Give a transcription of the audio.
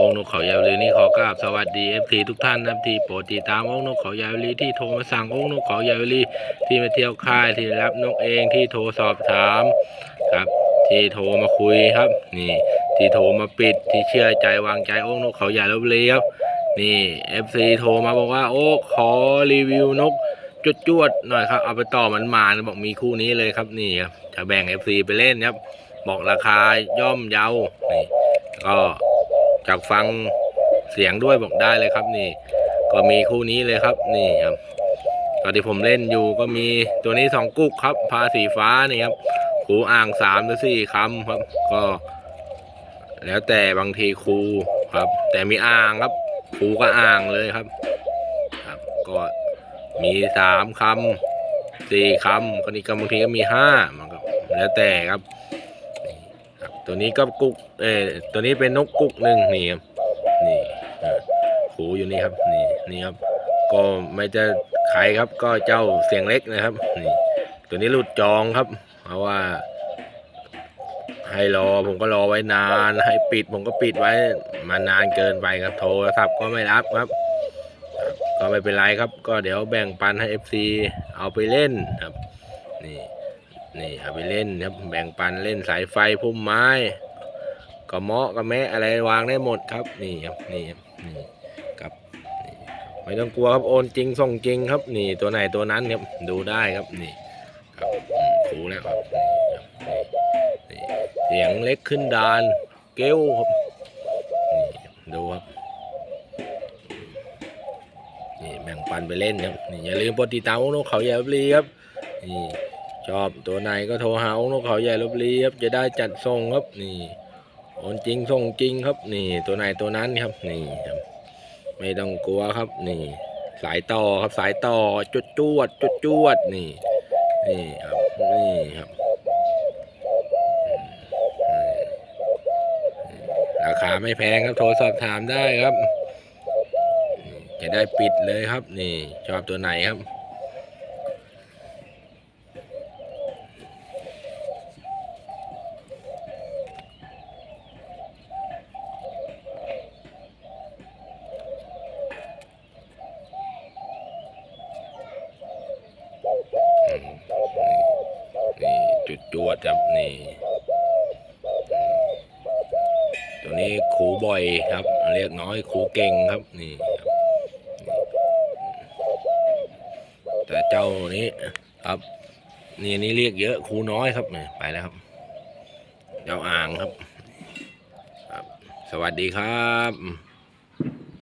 องค์นกเขายาวลีนี่ขอกราบสวัสดีเอฟซีทุกท่านนะครับที่โปรดติดตามองค์นกเขายาวลีที่โทรมาสั่งองค์นกเขายาวลีที่มาเที่ยวค่ายที่รับนกเองที่โทรสอบถามครับ ที่โทรมาคุยครับ นี่ ที่โทรมาปิดที่เชื่อใจวางใจองค์นกเขาใหญ่ลีครับนี่เอฟซีโทรมาบอกว่าโอ้ขอรีวิวนกจุดจวดหน่อยครับเอาไปต่อมันมาบอกมีคู่นี้เลยครับนี่ครับจะแบ่ง FC ไปเล่นครับ บอกราคาย่อมเยานี่ก็ จากฟังเสียงด้วยบอกได้เลยครับนี่ ก็มีคู่นี้เลยครับนี่ครับตอนที่ผมเล่นอยู่ก็มีตัวนี้สองกุ๊กครับ พาสีฟ้านี่ครับหูอ่างสามหรือสี่คำครับ ก็ แล้วแต่บางทีครูครับ แต่มีอ่างครับครูก็อ่างเลยครับ ครับ ก็มีสามคำสี่คำก็นี่ก็บางทีก็มีห้ามันก็แล้วแต่ครับ ตัวนี้ก็กุ๊กเออตัวนี้เป็นนกกุ๊กหนึ่งนี่ครับนี่หูอยู่นี่ครับนี่นี่ครับ ก็ไม่จะใครครับ ก็เจ้าเสียงเล็กนะครับนี่ตัวนี้หลุดจองครับ เพราะว่า ให้รอผมก็รอไว้นาน ให้ปิดผมก็ปิดไว้มานานเกินไปครับโทรศัพท์ก็ไม่รับครับครับก็ไม่เป็นไรครับ ก็เดี๋ยวแบ่งปันให้ FC เอาไปเล่นครับ นี่ นี่เอาไปเล่นครับแบ่งปันเล่นสายไฟพุ่มไม้กระเมาะกระแมะอะไรวางได้หมดครับนี่ครับนี่ครับนี่ครับไม่ต้องกลัวครับโอนจริงส่งจริงครับ นี่ตัวไหนตัวนั้นครับดูได้ครับนี่ครับถูแล้วครับนี่นี่เสียงเล็กขึ้นดานเกี้ยวครับนี่ดูครับนี่แบ่งปันไปเล่นครับนี่อย่าลืมกดติดตามองค์นกเขาใหญ่ลบลีครับนี่ ชอบตัวไหนก็โทรหาองค์นกเขาใหญ่ลบบุรีครับจะได้จัดส่งครับนี่โอนจริงส่งจริงครับ นี่ ตัวไหนตัวนั้นครับนี่ครับ ไม่ต้องกลัวครับ นี่ สายต่อครับสายต่อจุดจวดจุดจวดนี่นี่ครับนี่ครับราคาไม่แพงครับโทรสอบถามได้ครับ จะได้ปิดเลยครับ นี่ ชอบตัวไหนครับ อืมนี่ จุดจวดครับนี่ตัวนี้คูบ่อยครับ เรียกน้อยคูเก่งครับนี่ครับแต่เจ้านี้ครับ นี่นี่เรียกเยอะคูน้อยครับนี่ไปแล้วครับเจ้าอ่างครับ ครับ สวัสดีครับ